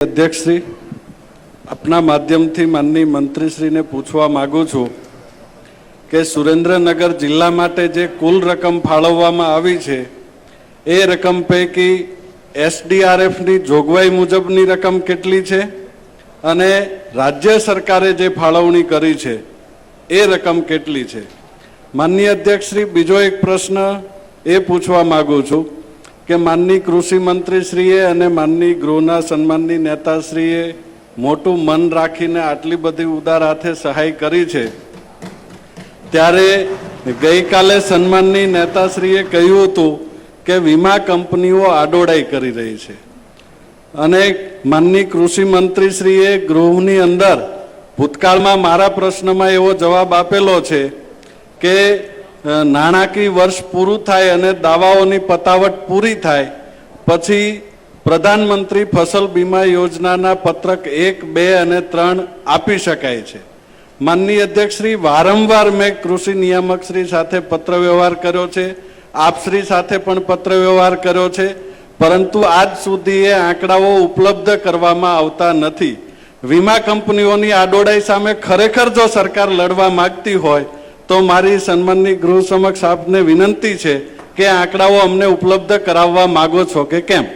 અધ્યક્ષશ્રી, આપના માધ્યમથી માનની મંત્રીશ્રીને પૂછવા માગું છું કે સુરેન્દ્રનગર જિલ્લા માટે જે કુલ રકમ ફાળવવામાં આવી છે, એ રકમ પૈકી એસડીઆરએફની જોગવાઈ મુજબની રકમ કેટલી છે અને રાજ્ય સરકારે જે ફાળવણી કરી છે, એ રકમ કેટલી છે? માનનીય અધ્યક્ષશ્રી, બીજો એક પ્રશ્ન એ પૂછવા માગું છું કે માનની કૃષિ મંત્રીશ્રીએ અને માનની ગૃહના સન્માનની નેતાશ્રીએ મોટું મન રાખીને આટલી બધી ઉદાર હાથે સહાય કરી છે. ત્યારે ગઈકાલે સન્માનની નેતાશ્રીએ કહ્યું હતું કે વીમા કંપનીઓ આડોડાઈ કરી રહી છે. અને માનની કૃષિ મંત્રીશ્રીએ ગૃહની અંદર ભૂતકાળમાં મારા પ્રશ્નમાં એવો જવાબ આપેલો છે કે નાણાકીય વર્ષ પૂરું થાય અને દાવાઓની પતાવટ પૂરી થાય, પછી પ્રધાનમંત્રી ફસલ બીમા યોજનાના પત્રક એક, બે અને ત્રણ આપી શકાય છે. માનનીય અધ્યક્ષશ્રી વારંવાર મેં કૃષિ નિયામકશ્રી સાથે પત્ર વ્યવહાર કર્યો છે. આપશ્રી સાથે પણ પત્ર વ્યવહાર કર્યો છે. પરંતુ આજ સુધી એ આંકડાઓ ઉપલબ્ધ કરવામાં આવતા નથી. વીમા કંપનીઓની આડોડાઈ સામે ખરેખર જો સરકાર લડવા માંગતી હોય તો મારી સન્માનની ગૃહ સમક્ષ આપને વિનંતી છે કે આંકડાઓ અમને ઉપલબ્ધ કરાવવા માગો છો કે કેમ?